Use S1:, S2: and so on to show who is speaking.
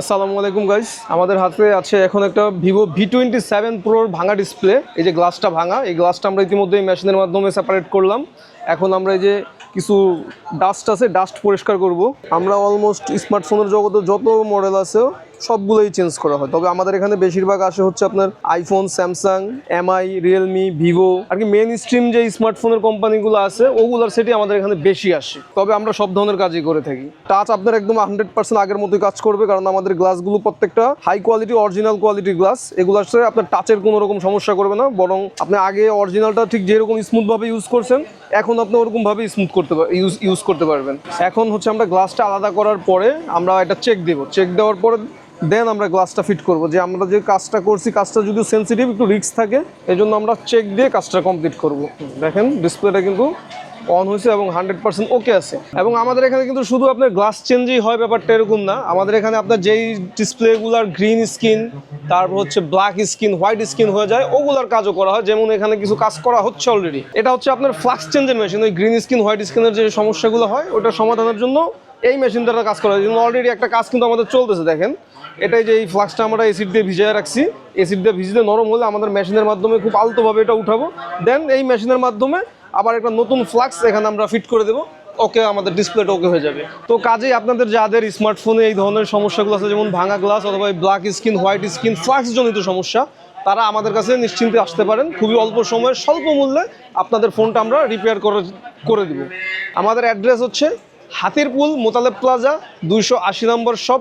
S1: আসসালামু আলাইকুম গাইস আমাদের হাতে আছে এখন একটা ভিভো ভি টোয়েন্টি সেভেন প্রোর ভাঙা ডিসপ্লে এই যে গ্লাসটা ভাঙা, এই গ্লাসটা আমরা ইতিমধ্যে এই মেশিনের মাধ্যমে সেপারেট করলাম। এখন আমরা এই যে কিছু ডাস্ট আছে ডাস্ট পরিষ্কার করব। আমরা অলমোস্ট স্মার্টফোনের জগতে যত মডেল আছে সবগুলোই চেঞ্জ করা হয়। তবে আমাদের এখানে বেশিরভাগ আসে হচ্ছে আপনার iPhone Samsung Mi Realme Vivo আর কি মেন স্ট্রিম যে স্মার্টফোনের কোম্পানিগুলো আছে, ওগুলোর সেটি আমাদের এখানে বেশি আসে। তবে আমরা সব ধরনের কাজই করে থাকি। টাচ আপনার একদম হান্ড্রেড পার্সেন্ট আগের মতোই কাজ করবে, কারণ আমাদের গ্লাসগুলো প্রত্যেকটা হাই কোয়ালিটি অরিজিনাল কোয়ালিটির গ্লাস এগুলো আসলে আপনার টাচের কোনো রকম সমস্যা করবে না, বরং আপনি আগে অরিজিনালটা ঠিক যেরকম স্মুথভাবে ইউজ করছেন, এখন আপনি ওরকমভাবে স্মুথ করতে ইউজ ইউজ করতে পারবেন। এখন হচ্ছে আমরা গ্লাসটা আলাদা করার পরে আমরা এটা চেক দেবো। চেক দেওয়ার পরে দেন আমরা গ্লাসটা ফিট করব। যে আমরা যে কাজটা করছি, কাজটা যদি সেন্সিটিভ একটু রিস্ক থাকে এই জন্য আমরা চেক দিয়ে কাজটা কমপ্লিট করব। দেখেন ডিসপ্লেটা কিন্তু অন হয়েছে এবং হান্ড্রেড পার্সেন্ট ওকে আছে। এবং আমাদের এখানে কিন্তু শুধু আপনার গ্লাস চেঞ্জই হয় ব্যাপারটা এরকম না। আমাদের এখানে আপনার যেই ডিসপ্লেগুলার গ্রিন স্কিন তারপর হচ্ছে ব্ল্যাক স্কিন হোয়াইট স্কিন হয়ে যায়, ওগুলার কাজও করা হয়। যেমন এখানে কিছু কাজ করা হচ্ছে অলরেডি এটা হচ্ছে আপনার ফ্লাক্স চেঞ্জের মেশিন ওই গ্রিন স্কিন হোয়াইট স্কিনের যে সমস্যাগুলো হয়, ওটা সমাধানের জন্য এই মেশিন দ্বারা কাজ করা হয়। অলরেডি একটা কাজ কিন্তু আমাদের চলতেছে, দেখেন। এটাই যে এই ফ্লাক্সটা আমরা এসিড দিয়ে ভিজিয়ে রাখছি। এসিড দিয়ে ভিজিয়ে নরম হলে আমাদের মেশিনের মাধ্যমে খুব আলতোভাবে এটা উঠাবো। দেন এই মেশিনের মাধ্যমে আবার একটা নতুন ফ্লাক্স এখানে আমরা ফিট করে দেবো। ওকে আমাদের ডিসপ্লেটা ওকে হয়ে যাবে। তো কাজেই আপনাদের যাদের স্মার্টফোনে এই ধরনের সমস্যাগুলো আছে, যেমন ভাঙা গ্লাস অথবা black skin white skin flux জনিত সমস্যা, তারা আমাদের কাছে নিশ্চিন্তে আসতে পারেন। খুবই অল্প সময়ে, স্বল্প মূল্যে আপনাদের ফোনটা আমরা রিপেয়ার করে করে দিব। আমাদের অ্যাড্রেস হচ্ছে হাতিরপুল মোতালেব প্লাজা দুইশো আশি নম্বর শপ।